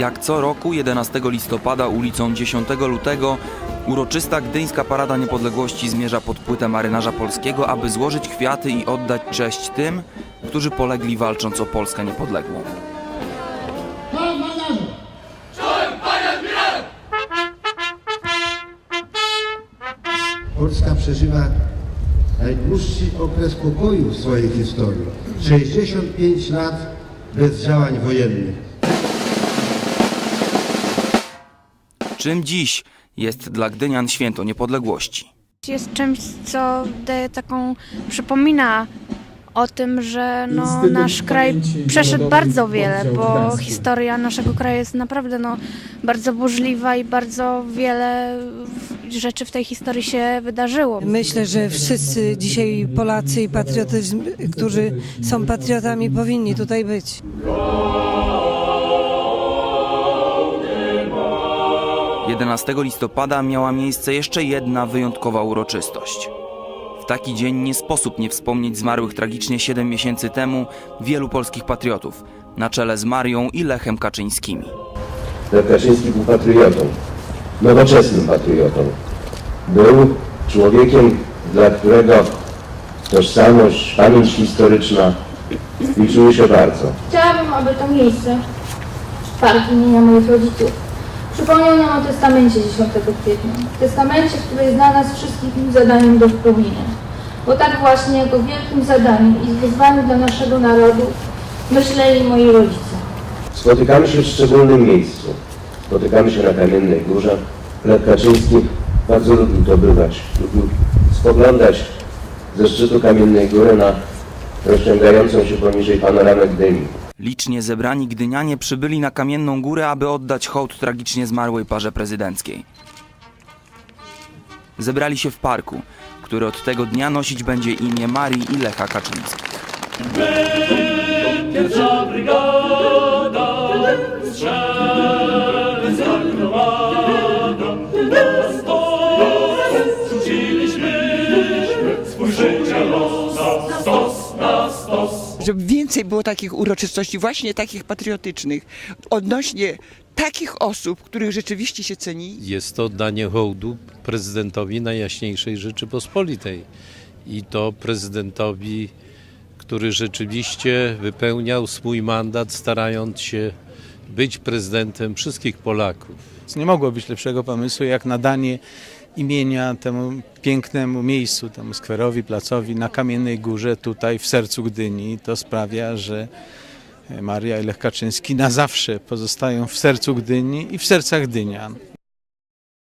Jak co roku 11 listopada ulicą 10 lutego uroczysta gdyńska Parada Niepodległości zmierza pod płytę marynarza polskiego, aby złożyć kwiaty i oddać cześć tym, którzy polegli walcząc o Polskę niepodległą. Polska przeżywa najdłuższy okres pokoju w swojej historii. 65 lat bez działań wojennych. Czym dziś jest dla Gdynian święto niepodległości? jest czymś, co daje taką, przypomina o tym, że no, nasz kraj przeszedł bardzo wiele, bo historia naszego kraju jest naprawdę no, bardzo burzliwa i bardzo wiele rzeczy w tej historii się wydarzyło. Myślę, że wszyscy dzisiaj Polacy i patriotyzm, którzy są patriotami, powinni tutaj być. – 11 listopada miała miejsce jeszcze jedna wyjątkowa uroczystość. W taki dzień nie sposób nie wspomnieć zmarłych tragicznie 7 miesięcy temu wielu polskich patriotów, na czele z Marią i Lechem Kaczyńskimi. Lech Kaczyński był patriotą, nowoczesnym patriotą. Był człowiekiem, dla którego tożsamość, pamięć historyczna liczyły się bardzo. Chciałabym, aby to miejsce, park imienia moich rodziców, przypomniał nam o testamencie 10 kwietnia. Testamencie, który jest dla nas wszystkich zadaniem do wypełnienia. Bo tak właśnie jako wielkim zadaniem i wyzwaniem dla naszego narodu myśleli moi rodzice. Spotykamy się w szczególnym miejscu. Spotykamy się na Kamiennej Górze. Lech Kaczyński bardzo lubił to bywać. Lubił spoglądać ze szczytu Kamiennej Góry na rozciągającą się poniżej panoramę Gdyni. Licznie zebrani gdynianie przybyli na Kamienną Górę, aby oddać hołd tragicznie zmarłej parze prezydenckiej. Zebrali się w parku, który od tego dnia nosić będzie imię Marii i Lecha Kaczyńskich. Pierwsza brygada strzelec armada na swój los na. Żeby więcej było takich uroczystości, właśnie takich patriotycznych, odnośnie takich osób, których rzeczywiście się ceni. Jest to oddanie hołdu prezydentowi Najjaśniejszej Rzeczypospolitej. I to prezydentowi, który rzeczywiście wypełniał swój mandat, starając się być prezydentem wszystkich Polaków. Nie mogło być lepszego pomysłu jak nadanie imienia temu pięknemu miejscu, temu skwerowi, placowi na Kamiennej Górze, tutaj w sercu Gdyni. To sprawia, że Maria i Lech Kaczyński na zawsze pozostają w sercu Gdyni i w sercach Dynian.